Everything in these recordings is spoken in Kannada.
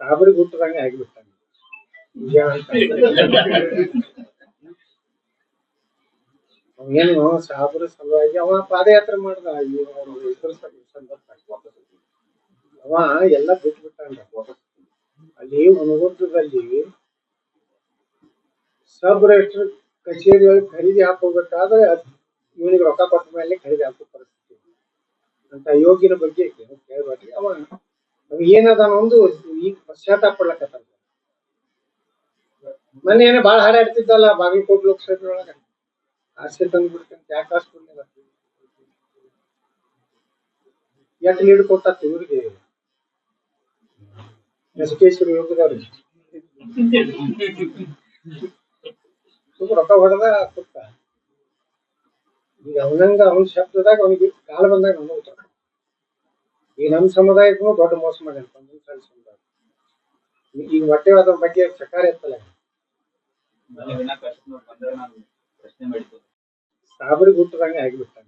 ಸಾಬರಿ ಗುಟ್ಟದಂಗೆ ಆಗಿಬಿಟ್ಟಾನೆ. ಅವನೇನು ಸಾಬರ ಸಲುವಾಗಿ ಅವ ಪಾದಯಾತ್ರೆ ಮಾಡ್ದ ಇದ್ರ ಸಂದರ್ಭ ಅವ ಎಲ್ಲ ಬಿಟ್ಬಿಟ್ಟಾನ ಅಲ್ಲಿ ಹುನಗುಂದದಲ್ಲಿ ಸಬ್ ರಿಜಿಸ್ಟರ್ ಕಚೇರಿ ಖರೀದಿ ಹಾಕೋಬೇಕಾದ್ರೆ ಇವನಿಗೆ ರೊಕ್ಕ ಕೊಟ್ಟ ಮೇಲೆ ಖರೀದಿ ಹಾಕೋ ಪರಿಸ್ಥಿತಿ. ಅಂತ ಯೋಗಿನ ಬಗ್ಗೆ ಕೇಳಬೇಡ್ರಿ ಅವ ಅವ ಏನದ ಒಂದು ಈಗ ಪಶ್ಚಾತ್ತಾಪ ಪಡ್ಲಕತ್ತ ಮೊನ್ನೆ ಏನೋ ಬಾಳ ಹಾಡಾಡ್ತಿದ್ದಲ್ಲ ಬಾಗಲಕೋಟೆ ಲೋಕಸಭೆ ಒಳಗ ಆಸೆ ತಂದ್ಬಿಡ್ತಂತ ಯಾಕೆ ಹಾಸ್ಪಿಟ್ಲ್ ಯಾಕೆ ಲೀಡ್ ಇವ್ರಿಗೆ? ರೊಕ್ಕ ಹೊಡೆದ ಈಗ ಅವನಂಗ ಅವನ ಶಬ್ದದಾಗ ಅವನಿಗೆ ಕಾಲ ಬಂದಾಗ ಅವನು ಉತ್ತರ ಈಗ ನಮ್ಮ ಸಮುದಾಯಕ್ಕೂ ದೊಡ್ಡ ಮೋಸ ಮಾಡ್ಯಾನ ಸಮುದಾಯ ಈಗ ಹೊಟ್ಟೆ ಅದ್ರ ಬಗ್ಗೆ ಪ್ರಶ್ನೆ ಮಾಡಿದ್ದು. ಸಾಬರಿ ಗುಟ್ಟದಂಗೆ ಆಗಿಬಿಟ್ಟು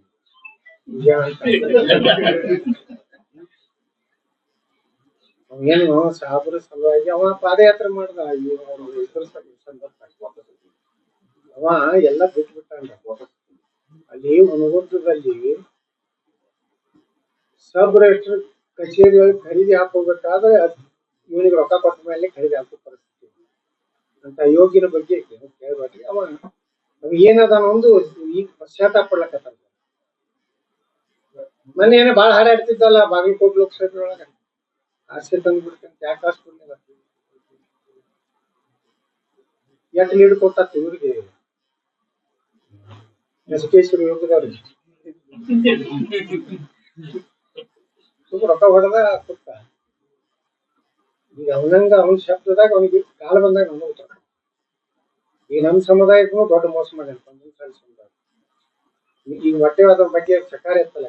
ಅವನೇನು ಸಾಬರ ಸಲುವಾಗಿ ಅವ ಪಾದಯಾತ್ರೆ ಮಾಡ್ದ. ಈ ಇದ್ರ ಸಂದರ್ಭ ಅವ ಎಲ್ಲ ಬಿಟ್ಬಿಟ್ಟ ಅಲ್ಲಿ ಹುನಗುಂದದಲ್ಲಿ ಸಬ್ ರಿಜಿಸ್ಟರ್ ಕಚೇರಿಯಲ್ಲಿ ಖರೀದಿ ಹಾಕೋಬೇಕಾದ್ರೆ ಇವನಿಗೆ ರೊಕ್ಕ ಕೊಟ್ಟ ಮೇಲೆ ಖರೀದಿ ಹಾಕೋ ಪರಿಸ್ಥಿತಿ. ಅಂತ ಯೋಗಿನ ಬಗ್ಗೆ ಕೇಳಬೇಡ್ರಿ ಅವ ಅವ ಏನದ ಒಂದು ಈಗ ಪಶ್ಚಾತ್ತಾಪ ಪಡ್ಲಕತ್ತಾನ. ಮೊನ್ನೆ ಏನೋ ಭಾಳ ಹಾಡಾಡ್ತಿದ್ದಲ್ಲ ಬಾಗಲಕೋಟೆ ಲೋಕಸಭೆ ಒಳಗ ಆಸೆ ತಂದ್ಬಿಡ್ತಂತ ಯಾಕೆ ಹಾಸ್ಪಿಟ್ಲ್ ಎಟ್ ಲೀಡ್ ಕೊಟ್ಟಾತ ಇವ್ರಿಗೆ? ಎಸ್ಕೇಶ್ವರ ಯೋಗದವ್ರಿಗೆ. ಸುಮ್ಮ ರೊಕ್ಕ ಹೊಡೆದ ಕೊಟ್ಟ. ಈಗ ಅವನಂಗ ಅವನ ಶಬ್ದದಾಗ ಅವನಿಗೆ ಕಾಲ ಬಂದಾಗ ಅವನು ಉತ್ತರ ಈಗ ನಮ್ಮ ಸಮುದಾಯಕ್ಕೂ ದೊಡ್ಡ ಮೋಸ ಮಾಡ್ಯಾನ ಸಾಲಿ ಸಮುದಾಯ. ಈಗ ಹೊಟ್ಟೆ ಅದ್ರ ಬಗ್ಗೆ ಸಕಾರ ಎತ್ತಲ್ಲ